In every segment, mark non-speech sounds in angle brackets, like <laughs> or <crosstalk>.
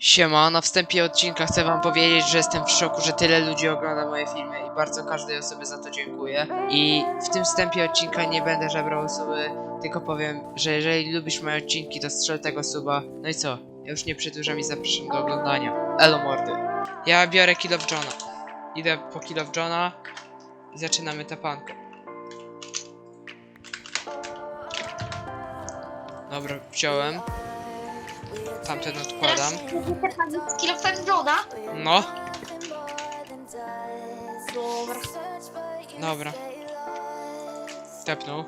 Siema, na wstępie odcinka chcę wam powiedzieć, że jestem w szoku, że tyle ludzi ogląda moje filmy i bardzo każdej osobie za to dziękuję. I w tym wstępie odcinka nie będę żebrał osoby, tylko powiem, że jeżeli lubisz moje odcinki, to strzel tego suba. No i co? Ja już nie przedłużam i zapraszam do oglądania. Elo mordy. Ja biorę Kill of Johna. Idę po Kill of Johna i zaczynamy tapankę. Dobra, wziąłem. Tamten odkładam. Kilofem Johna. No, Dobra. dobra. Tepnął.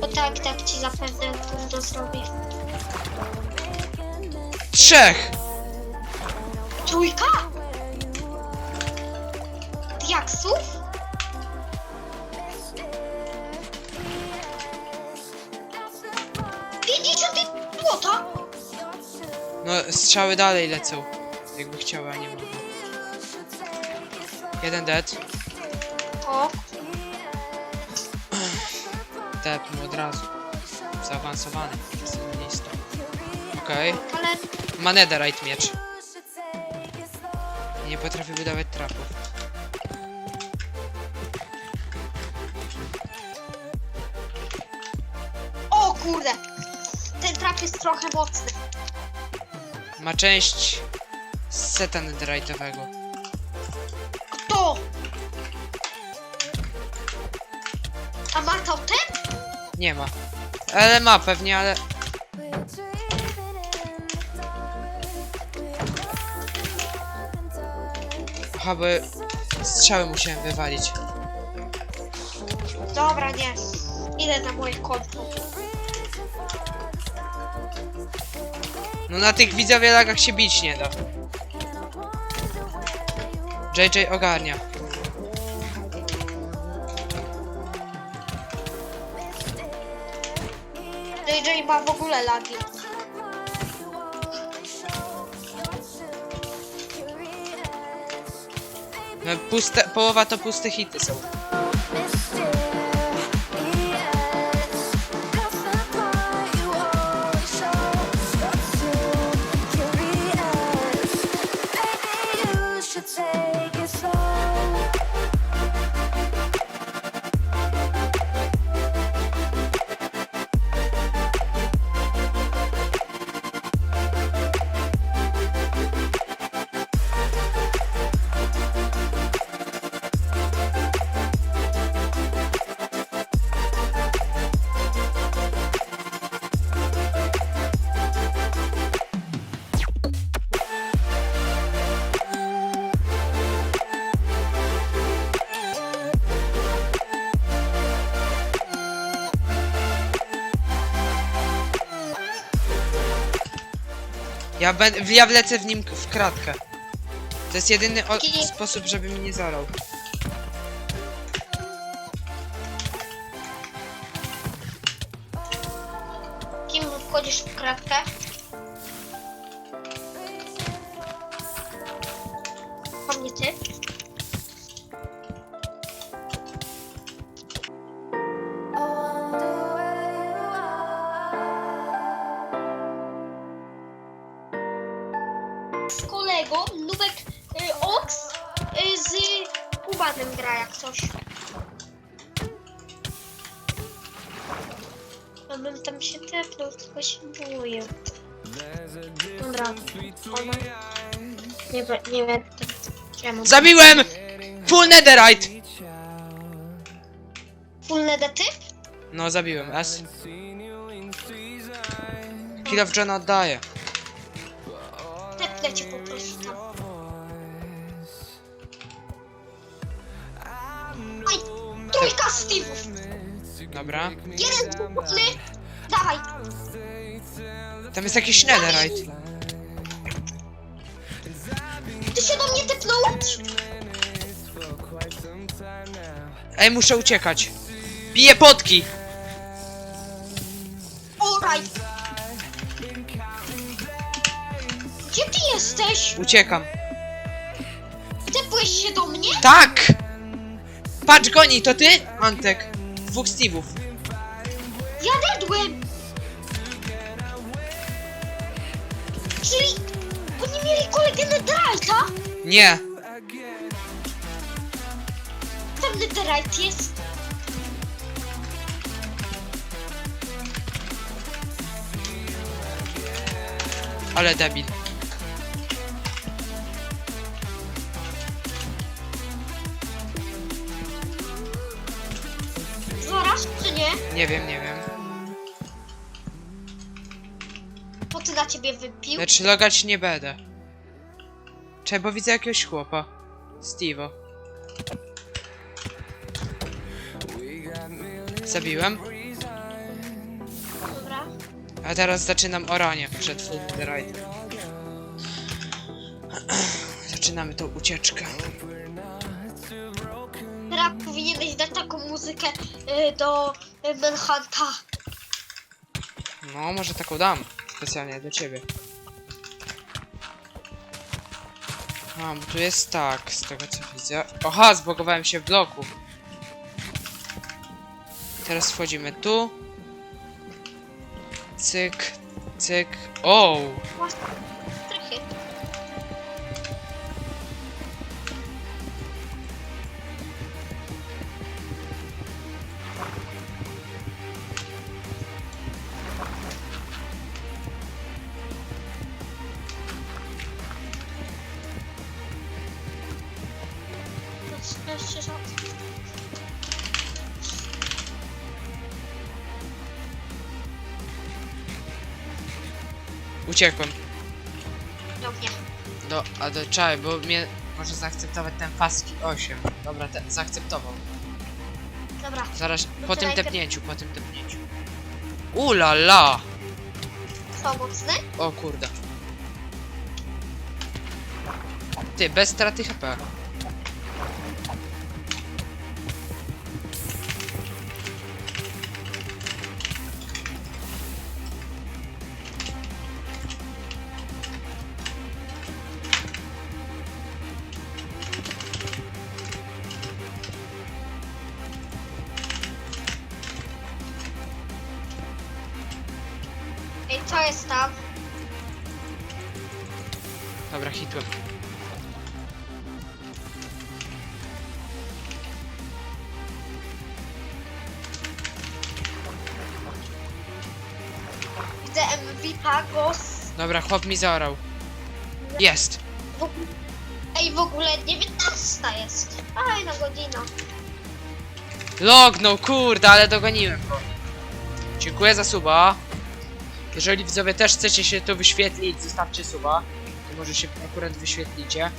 Bo tak, tak ci zapewne gówno zrobię. Trzech! Trójka? Diaksów? Pięćdziesiąt No, strzały dalej lecą. Jakby chciały, a nie mogą. Jeden dead. O, Tepnął od razu. Zaawansowany. Sygnalista. Okej. ale Ma netherite miecz. Nie potrafi budować trapów. O kurde! Ten trap jest trochę mocny. Ma część z seta netherite'owego. Kto? A ma to ten? Nie ma. Ale ma pewnie, ale... Aha, bo strzały musiałem wywalić. Dobra, nie. Idę na moje konto. No na tych widzowie lagach się bić nie da. JJ ogarnia. JJ ma w ogóle lagi. No, puste, połowa to puste hity są. Ja, ben, ja wlecę w nim w kratkę. To jest jedyny o, sposób, żeby mi nie zarał. Kim wchodzisz w kratkę? Po mnie ty? Kubanem gra jak coś. Ja bym tam się tepnął, tylko się boję. Dobra, ona... Nie, nie wiem, czemu. Zabiłem! Full netherite! Full negatyw? No, zabiłem. S. Kill of John oddaje. Dobra. Jeden dwuchny! Dawaj! Tam jest jakiś netherite. Ty się do mnie tepnąłeś? Ej, muszę uciekać. Biję potki! Alright! Gdzie ty jesteś? Uciekam. Tepłeś się do mnie? Tak! Patrz, goni, to ty? Antek. Dwóch Steve'ów. Ja dedłem! Czyli oni mieli kolegę Netherite'a? Nie! Tam Netherite jest. Ale debil. Nie? Wiem, nie wiem. Po co na ciebie wypił? Lecz logać nie będę. Czekaj, bo widzę jakiegoś chłopa. Steve'o. Zabiłem. Dobra. A teraz zaczynam oranie przed Full Ride. Zaczynamy tą ucieczkę. Teraz powinieneś dać taką muzykę y, do Manhunta. No, może taką dam. Specjalnie do ciebie. A, bo tu jest tak, z tego co widzę. Oha, zbogowałem się w bloku. Teraz wchodzimy tu. Cyk, cyk. O! Jeszcze raz. Uciekłem. Do mnie. Do, a do czaj, bo mnie może zaakceptować ten Faski 8. Dobra, ten zaakceptował. Dobra. Zaraz, No po tym najpierw- tepnięciu, po tym tepnięciu. Ula la! Co, mocny? O kurde. Ty, bez straty HP. Co jest tam? Dobra, hitłem. Widzę MVP, głos. Dobra, chłop mi zaorał. Jest! W ogóle... Ej, w ogóle 19 jest. Fajna godzina. Lognął, kurde, ale dogoniłem go. Dziękuję za suba. Jeżeli widzowie też chcecie się tu wyświetlić, zostawcie suba. To może się akurat wyświetlicie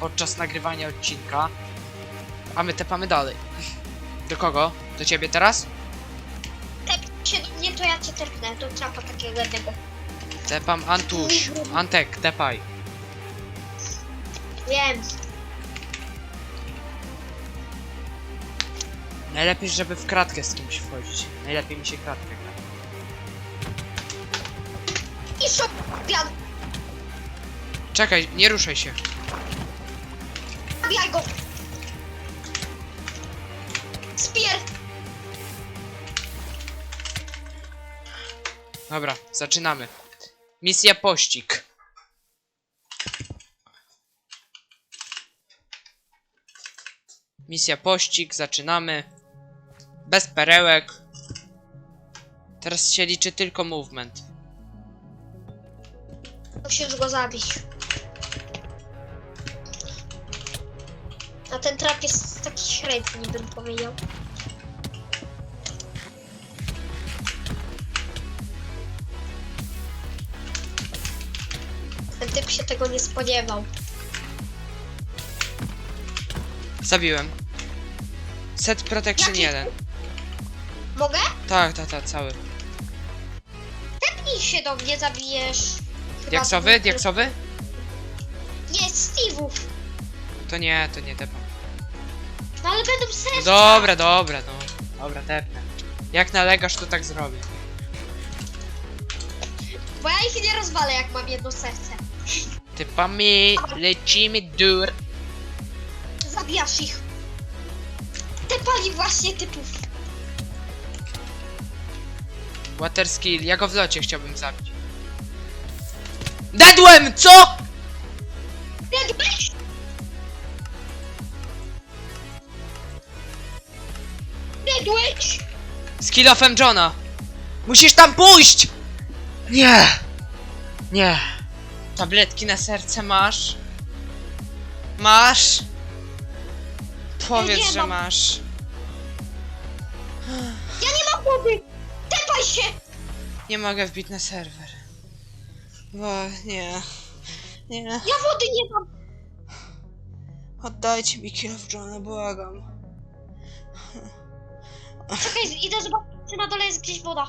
podczas nagrywania odcinka. A my tepamy dalej. Do kogo? Do ciebie teraz? Tep się do mnie, to ja cię tepnę. Do trapa takiego jednego. Tepam Antuś. Antek, tepaj. Wiem. Najlepiej, żeby w kratkę z kimś wchodzić. Najlepiej mi się kratkę gra. I szoppian. Czekaj, nie ruszaj się. Zabijaj go. Spier. Dobra, zaczynamy. Misja pościg. Misja pościg, zaczynamy. Bez perełek. Teraz się liczy tylko movement. Musisz go zabić. A ten trap jest taki średni, bym powiedział. Ten typ się tego nie spodziewał. Zabiłem. Set protection Jaki? 1. Mogę? Tak, tak, tak, cały. Tepnij się do mnie, zabijesz. Diaksowy? Diaksowy? Nie, Steve'ów. To nie, to nie tepam. No ale będą No serca. dobra, dobra, no. Dobra, tepnę. Jak nalegasz, to tak zrobię. Bo ja ich nie rozwalę, jak mam jedno serce. Typami, lecimy dur. Zabijasz ich. Tepali właśnie typów. Water skill, ja go w locie chciałbym zabić. Dedłem, co? Dedłeś? Dedłeś? Z killofem Johna. Musisz tam pójść! Nie! Nie. Tabletki na serce masz? Masz? Powiedz, nie że mam. masz. Ja nie mam wody! Tepaj się! Nie mogę wbić na serwer. Bo nie. Nie. Ja wody nie mam! Oddajcie mi Johna, błagam. Czekaj, idę zobaczyć, czy na dole jest gdzieś woda.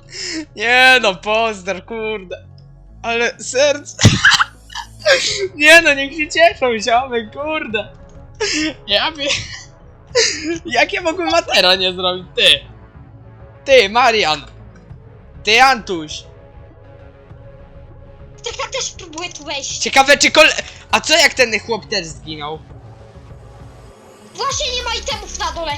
Nie no, pozdar, kurde. Ale serce... <laughs> Nie no, niech się cieszą, ziomy, kurde. Ja wie... Jak ja mogłem matera nie zrobić, ty? Ty, Marian. Ty, Antuś. Też próbuję tu wejść. Ciekawe czy kole... A co jak ten chłop też zginął? Właśnie nie ma itemów na dole.